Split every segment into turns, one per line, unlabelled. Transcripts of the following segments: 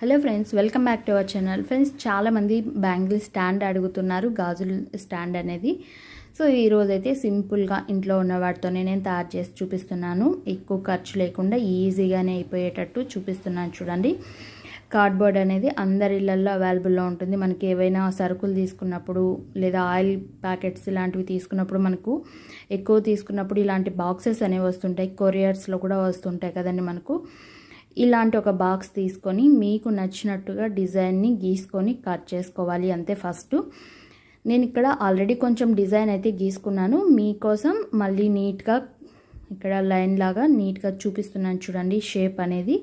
Hello friends welcome back to our channel friends చాలామంది bangle stand అడుగుతున్నారు గాజుల stand అనేది. సో ఈరోజైతే అయితే సింపుల్గా ఇంట్లో ఉన్న వాటితోనే నేను తయారు చేసి చూపిస్తున్నాను. ఎక్కువ ఖర్చు లేకుండా ఈజీగానే అయిపోయేటట్టు చూపిస్తున్నాను చూడండి. కార్డ్బోర్డ్ అనేది అందరి ఇళ్ళలో అవైలబుల్లో ఉంటుంది. మనకి ఏవైనా సరుకులు తీసుకున్నప్పుడు లేదా ఆయిల్ ప్యాకెట్స్ ఇలాంటివి తీసుకున్నప్పుడు మనకు ఎక్కువ తీసుకున్నప్పుడు ఇలాంటి బాక్సెస్ అనేవి వస్తుంటాయి. కొరియర్స్లో కూడా వస్తుంటాయి కదండి మనకు. ఇలాంటి ఒక బాక్స్ తీసుకొని మీకు నచ్చినట్టుగా డిజైన్ని గీసుకొని కట్ చేసుకోవాలి అంతే ఫస్ట్. నేను ఇక్కడ ఆల్రెడీ కొంచెం డిజైన్ అయితే గీసుకున్నాను. మీకోసం మళ్ళీ నీట్గా ఇక్కడ లైన్ లాగా నీట్గా చూపిస్తున్నాను చూడండి షేప్ అనేది.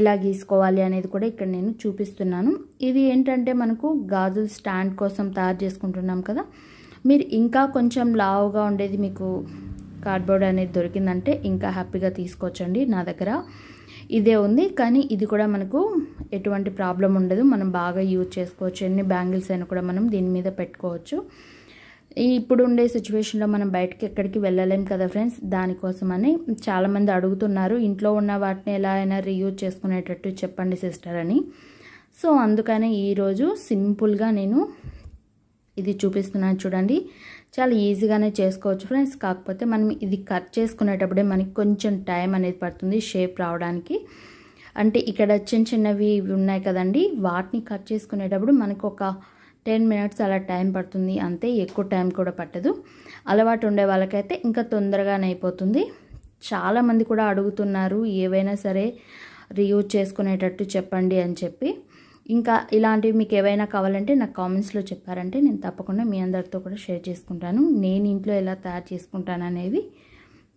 ఎలా గీసుకోవాలి అనేది కూడా ఇక్కడ నేను చూపిస్తున్నాను. ఇది ఏంటంటే మనకు గాజుల స్టాండ్ కోసం తయారు చేసుకుంటున్నాం కదా. మీరు ఇంకా కొంచెం లావుగా ఉండేది మీకు కార్డ్బోర్డ్ అనేది దొరికిందంటే ఇంకా హ్యాపీగా తీసుకోవచ్చండి నా దగ్గర. ఇదే ఉంది కానీ ఇది కూడా మనకు ఎటువంటి ప్రాబ్లం ఉండదు. మనం బాగా యూజ్ చేసుకోవచ్చు. ఎన్ని బ్యాంగిల్స్ అయినా కూడా మనం దీని మీద పెట్టుకోవచ్చు. ఇప్పుడు ఉండే సిచ్యువేషన్లో మనం బయటకి ఎక్కడికి వెళ్ళలేం కదా ఫ్రెండ్స్? దానికోసమని చాలామంది అడుగుతున్నారు. ఇంట్లో ఉన్న వాటిని ఎలా అయినా రీయూజ్ చేసుకునేటట్టు చెప్పండి సిస్టర్ అని. సో అందుకనే ఈరోజు సింపుల్గా నేను ఇది చూపిస్తున్నాను చూడండి. చాలా ఈజీగానే చేసుకోవచ్చు ఫ్రెండ్స్. కాకపోతే మనం ఇది కట్ చేసుకునేటప్పుడే మనకి కొంచెం టైం అనేది పడుతుంది షేప్ రావడానికి. అంటే ఇక్కడ చిన్న చిన్నవి ఉన్నాయి కదండి. వాటిని కట్ చేసుకునేటప్పుడు మనకు ఒక టెన్ మినిట్స్ అలా టైం పడుతుంది. అంతే ఎక్కువ టైం కూడా పట్టదు. అలవాటు ఉండే వాళ్ళకైతే ఇంకా తొందరగానే అయిపోతుంది. చాలామంది కూడా అడుగుతున్నారు ఏవైనా సరే రీయూజ్ చేసుకునేటట్టు చెప్పండి అని చెప్పి. ఇంకా ఇలాంటివి మీకు ఏవైనా కావాలంటే నాకు కామెంట్స్లో చెప్పారంటే నేను తప్పకుండా మీ అందరితో కూడా షేర్ చేసుకుంటాను. నేను ఇంట్లో ఎలా తయారు చేసుకుంటాను అనేవి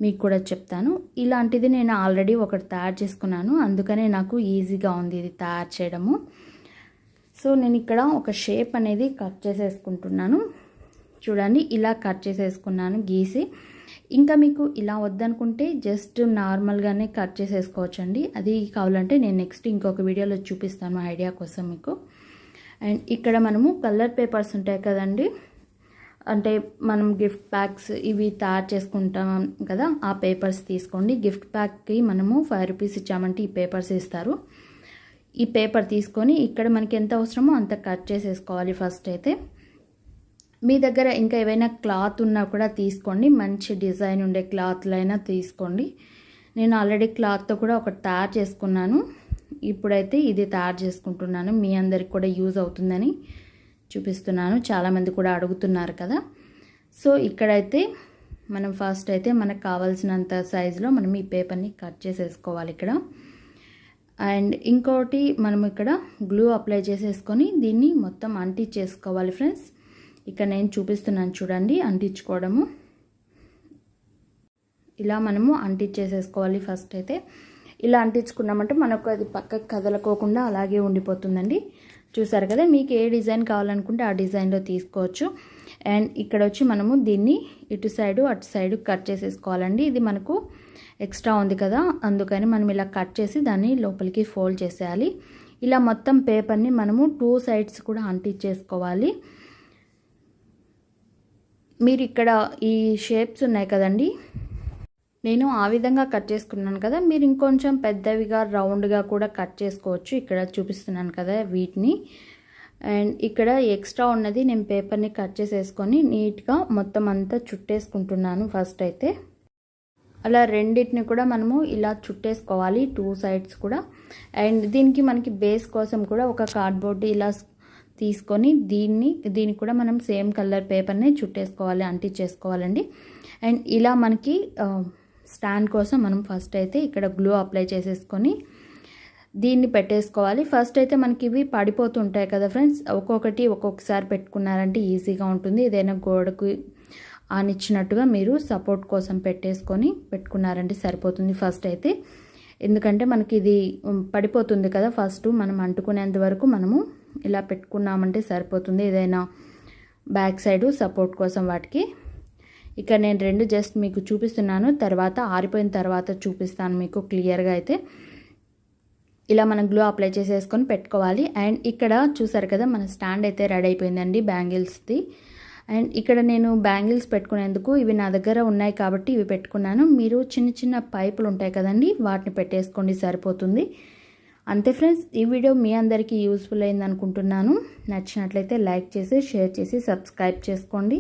మీకు కూడా చెప్తాను. ఇలాంటిది నేను ఆల్రెడీ ఒకటి తయారు చేసుకున్నాను. అందుకనే నాకు ఈజీగా ఉంది ఇది తయారు చేయడము. సో నేను ఇక్కడ ఒక షేప్ అనేది కట్ చేసేసుకుంటున్నాను. చూడండి ఇలా కట్ చేసేసుకున్నాను గీసి. ఇంకా మీకు ఇలా వద్దనుకుంటే జస్ట్ నార్మల్గానే కట్ చేసేసుకోవచ్చండి. అది కావాలంటే నేను నెక్స్ట్ ఇంకొక వీడియోలో చూపిస్తాను ఐడియా కోసం మీకు. అండ్ ఇక్కడ మనము కలర్ పేపర్స్ ఉంటాయి కదండి. అంటే మనం గిఫ్ట్ ప్యాక్స్ ఇవి తయారు చేసుకుంటాం కదా ఆ పేపర్స్ తీసుకోండి. గిఫ్ట్ ప్యాక్కి మనము ఫైవ్ రూపీస్ ఇచ్చామంటే ఈ పేపర్స్ ఇస్తారు. ఈ పేపర్ తీసుకొని ఇక్కడ మనకి ఎంత అవసరమో అంత కట్ చేసేసుకోవాలి ఫస్ట్ అయితే. మీ దగ్గర ఇంకా ఏవైనా క్లాత్ ఉన్నా కూడా తీసుకోండి. మంచి డిజైన్ ఉండే క్లాత్లు అయినా తీసుకోండి. నేను ఆల్రెడీ క్లాత్తో కూడా ఒకటి తయారు చేసుకున్నాను. ఇప్పుడైతే ఇది తయారు చేసుకుంటున్నాను. మీ అందరికి కూడా యూజ్ అవుతుందని చూపిస్తున్నాను. చాలామంది కూడా అడుగుతున్నారు కదా. సో ఇక్కడైతే మనం ఫస్ట్ అయితే మనకు కావాల్సినంత సైజులో మనం ఈ పేపర్ని కట్ చేసేసుకోవాలి ఇక్కడ. అండ్ ఇంకోటి మనం ఇక్కడ గ్లూ అప్లై చేసేసుకొని దీన్ని మొత్తం అంటించేసుకోవాలి ఫ్రెండ్స్. ఇక్కడ నేను చూపిస్తున్నాను చూడండి అంటించుకోవడము. ఇలా మనము అంటించేసేసుకోవాలి ఫస్ట్ అయితే. ఇలా అంటించుకున్నామంటే మనకు అది పక్కకు కదలకోకుండా అలాగే ఉండిపోతుందండి. చూసారు కదా మీకు ఏ డిజైన్ కావాలనుకుంటే ఆ డిజైన్లో తీసుకోవచ్చు. అండ్ ఇక్కడ వచ్చి మనము దీన్ని ఇటు సైడు అటు సైడు కట్ చేసేసుకోవాలండి. ఇది మనకు ఎక్స్ట్రా ఉంది కదా అందుకని మనం ఇలా కట్ చేసి దాన్ని లోపలికి ఫోల్డ్ చేసేయాలి. ఇలా మొత్తం పేపర్ని మనము టూ సైడ్స్ కూడా అంటించేసుకోవాలి. మీరు ఇక్కడ ఈ షేప్స్ ఉన్నాయి కదండి? నేను ఆ విధంగా కట్ చేసుకున్నాను కదా మీరు ఇంకొంచెం పెద్దవిగా రౌండ్గా కూడా కట్ చేసుకోవచ్చు. ఇక్కడ చూపిస్తున్నాను కదా వీటిని. అండ్ ఇక్కడ ఎక్స్ట్రా ఉన్నది నేను పేపర్ని కట్ చేసేసుకొని నీట్గా మొత్తం అంతా చుట్టేసుకుంటున్నాను ఫస్ట్ అయితే. అలా రెండింటిని కూడా మనము ఇలా చుట్టేసుకోవాలి టూ సైడ్స్ కూడా. అండ్ దీనికి మనకి బేస్ కోసం కూడా ఒక కార్డ్బోర్డ్ ఇలా తీసుకొని దీన్ని దీనికి కూడా మనం సేమ్ కలర్ పేపర్ని చుట్టేసుకోవాలి అంటించేసుకోవాలండి. అండ్ ఇలా మనకి స్టాండ్ కోసం మనం ఫస్ట్ అయితే ఇక్కడ గ్లూ అప్లై చేసేసుకొని దీన్ని పెట్టేసుకోవాలి. ఫస్ట్ అయితే మనకి ఇవి పడిపోతుంటాయి కదా ఫ్రెండ్స్. ఒక్కొక్కటి ఒక్కొక్కసారి పెట్టుకున్నారంటే ఈజీగా ఉంటుంది. ఏదైనా గోడకు ఆనిచ్చినట్టుగా మీరు సపోర్ట్ కోసం పెట్టేసుకొని పెట్టుకున్నారంటే సరిపోతుంది ఫస్ట్ అయితే. ఎందుకంటే మనకి ఇది పడిపోతుంది కదా ఫస్ట్. మనం అంటుకునేంత వరకు మనము ఇలా పెట్టుకున్నామంటే సరిపోతుంది. ఏదైనా బ్యాక్ సైడ్ సపోర్ట్ కోసం వాటికి. ఇక్కడ నేను రెండు జస్ట్ మీకు చూపిస్తున్నాను. తర్వాత ఆరిపోయిన తర్వాత చూపిస్తాను మీకు క్లియర్గా అయితే. ఇలా మనం గ్లూ అప్లై చేసేసుకొని పెట్టుకోవాలి. అండ్ ఇక్కడ చూసారు కదా మన స్టాండ్ అయితే రెడీ అయిపోయిందండి బ్యాంగిల్స్ది. అండ్ ఇక్కడ నేను బ్యాంగిల్స్ పెట్టుకునేందుకు ఇవి నా దగ్గర ఉన్నాయి కాబట్టి ఇవి పెట్టుకున్నాను. మీరు చిన్న చిన్న పైపులు ఉంటాయి కదండి వాటిని పెట్టేసుకోండి సరిపోతుంది. అంతే ఫ్రెండ్స్ ఈ వీడియో మీ అందరికీ యూస్ఫుల్ అయింది అనుకుంటున్నాను నచ్చినట్లయితే లైక్ చేసి షేర్ చేసి సబ్స్క్రైబ్ చేసుకోండి.